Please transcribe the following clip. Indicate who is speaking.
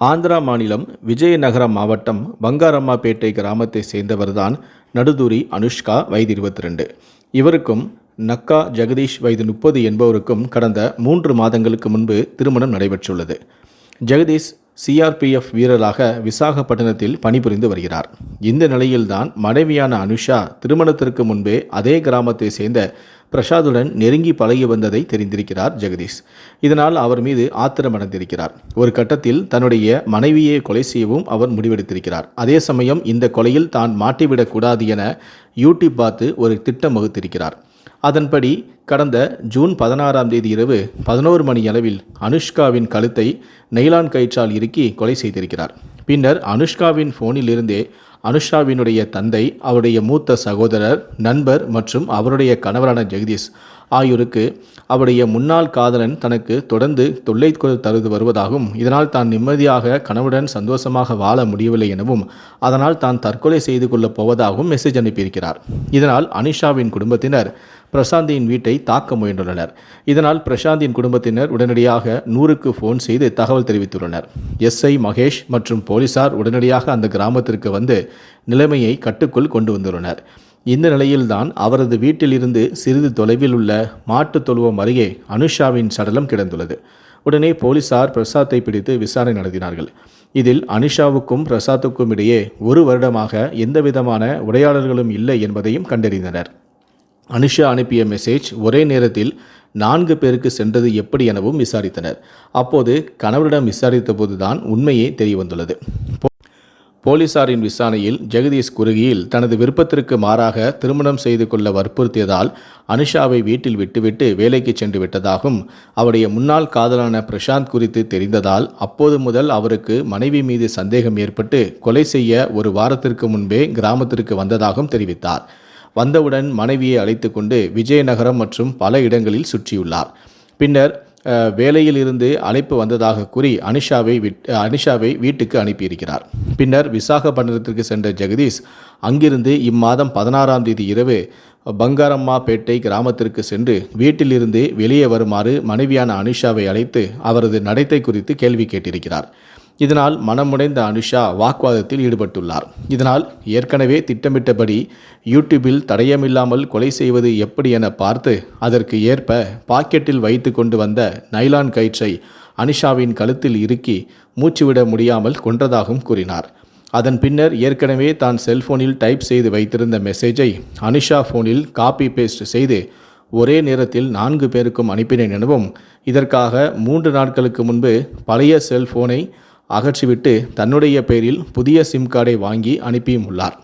Speaker 1: ஆந்திரா மாநிலம் விஜயநகரம் மாவட்டம் பங்காரம்மாபேட்டை கிராமத்தை சேர்ந்தவர்தான் நடுதூரி அனுஷ்கா வயது இருபத்தி ரெண்டு இவருக்கும் நக்கா ஜெகதீஷ் வயது முப்பது என்பவருக்கும் கடந்த மூன்று மாதங்களுக்கு முன்பு திருமணம் நடைபெற்றுள்ளது. ஜெகதீஷ் சிஆர்பிஎஃப் வீரராக விசாகப்பட்டினத்தில் பணிபுரிந்து வருகிறார். இந்த நிலையில்தான் மனைவியான அனுஷா திருமணத்திற்கு முன்பே அதே கிராமத்தை சேர்ந்த பிரசாதுடன் நெருங்கி பழகி வந்ததை தெரிந்திருக்கிறார் ஜெகதீஷ். இதனால் அவர் மீது ஆத்திரமடைந்திருக்கிறார் ஒரு கட்டத்தில் தன்னுடைய மனைவியை கொலை செய்யவும் அவர் முடிவெடுத்திருக்கிறார். அதே சமயம் இந்த கொலையில் தான் மாட்டிவிடக்கூடாது என யூடியூப் பார்த்து ஒரு திட்டம் வகுத்திருக்கிறார். அதன்படி கடந்த ஜூன் பதினாறாம் தேதி இரவு பதினோரு மணி அளவில் அனுஷ்காவின் கழுத்தை நெய்லான் கயிற்றால் இறுக்கி கொலை செய்திருக்கிறார். பின்னர் அனுஷ்காவின் ஃபோனிலிருந்தே அனுஷாவினுடைய தந்தை அவருடைய மூத்த சகோதரர் நண்பர் மற்றும் அவருடைய கணவரான ஜெகதீஷ் ஆகியோருக்கு அவருடைய முன்னாள் காதலன் தனக்கு தொடர்ந்து தொல்லை தருது வருவதாகவும் இதனால் தான் நிம்மதியாக கணவுடன் சந்தோஷமாக வாழ முடியவில்லை எனவும் அதனால் தான் தற்கொலை செய்து கொள்ளப் போவதாகவும் மெசேஜ் அனுப்பியிருக்கிறார். இதனால் அனிஷாவின் குடும்பத்தினர் பிரசாந்தியின் வீட்டை தாக்க முயன்றுள்ளனர். இதனால் பிரசாந்தின் குடும்பத்தினர் உடனடியாக நூறுக்கு ஃபோன் செய்து தகவல் தெரிவித்துள்ளனர். எஸ்ஐ மகேஷ் மற்றும் போலீசார் உடனடியாக அந்த கிராமத்திற்கு வந்து நிலைமையை கட்டுக்குள் கொண்டு வந்துள்ளனர். இந்த நிலையில்தான் அவரது வீட்டிலிருந்து சிறிது தொலைவில் உள்ள மாட்டுத் தொழுவம் அருகே அனுஷாவின் சடலம் கிடந்துள்ளது. உடனே போலீசார் பிரசாத்தை பிடித்து விசாரணை நடத்தினார்கள். இதில் அனிஷாவுக்கும் பிரசாத்துக்கும் இடையே ஒரு வருடமாக எந்தவிதமான உரையாடல்களும் இல்லை என்பதையும் கண்டறிந்தனர். அனுஷா அனுப்பிய மெசேஜ் ஒரே நேரத்தில் நான்கு பேருக்கு சென்றது எப்படி எனவும் விசாரித்தனர். அப்போது கணவரிடம் விசாரித்த போதுதான் உண்மையே தெரியவந்துள்ளது போலீசாரின் விசாரணையில் ஜெகதீஷ் குறுகியில் தனது விருப்பத்திற்கு மாறாக திருமணம் செய்து கொள்ள வற்புறுத்தியதால் அனுஷாவை வீட்டில் விட்டுவிட்டு வேலைக்கு சென்று விட்டதாகவும் அவருடைய முன்னாள் காதலான பிரசாந்த் குறித்து தெரிந்ததால் அப்போது முதல் அவருக்கு மனைவி மீது சந்தேகம் ஏற்பட்டு கொலை செய்ய ஒரு வாரத்திற்கு முன்பே கிராமத்திற்கு வந்ததாகவும் தெரிவித்தார். வந்தவுடன் மனைவியை அழைத்து கொண்டு விஜயநகரம் மற்றும் பல இடங்களில் சுற்றியுள்ளார். பின்னர் வேலையிலிருந்து வேலையில் இருந்து அழைப்பு வந்ததாக கூறி அனிஷாவை விட் அனிஷாவை வீட்டுக்கு அனுப்பியிருக்கிறார். பின்னர் விசாகப்பட்டினத்திற்கு சென்ற ஜெகதீஷ் அங்கிருந்து இம்மாதம் பதினாறாம் தேதி இரவு பங்காரம்மாபேட்டை கிராமத்திற்கு சென்று வீட்டிலிருந்து வெளியே வருமாறு மனைவியான அனுஷாவை அழைத்து அவரது நடத்தை குறித்து கேள்வி கேட்டிருக்கிறார். இதனால் மனமுடைந்த அனுஷா வாக்குவாதத்தில் ஈடுபட்டுள்ளார். இதனால் ஏற்கனவே திட்டமிட்டபடி யூடியூபில் தடயமில்லாமல் கொலை செய்வது எப்படி என பார்த்து அதற்கு ஏற்ப பாக்கெட்டில் வைத்து கொண்டு வந்த நைலான் கயிற்றை அனிஷாவின் கழுத்தில் இறுக்கி மூச்சுவிட முடியாமல் கொன்றதாகவும் கூறினார். அதன் பின்னர் ஏற்கனவே தான் செல்போனில் டைப் செய்து வைத்திருந்த மெசேஜை அனிஷா ஃபோனில் காப்பி பேஸ்ட் செய்து ஒரே நேரத்தில் நான்கு பேருக்கும் அனுப்பினேன் எனவும் இதற்காக மூன்று நாட்களுக்கு முன்பு பழைய செல்போனை அகற்றிவிட்டு தன்னுடைய பெயரில் புதிய சிம் கார்டை வாங்கி அனுப்பியும் உள்ளார்.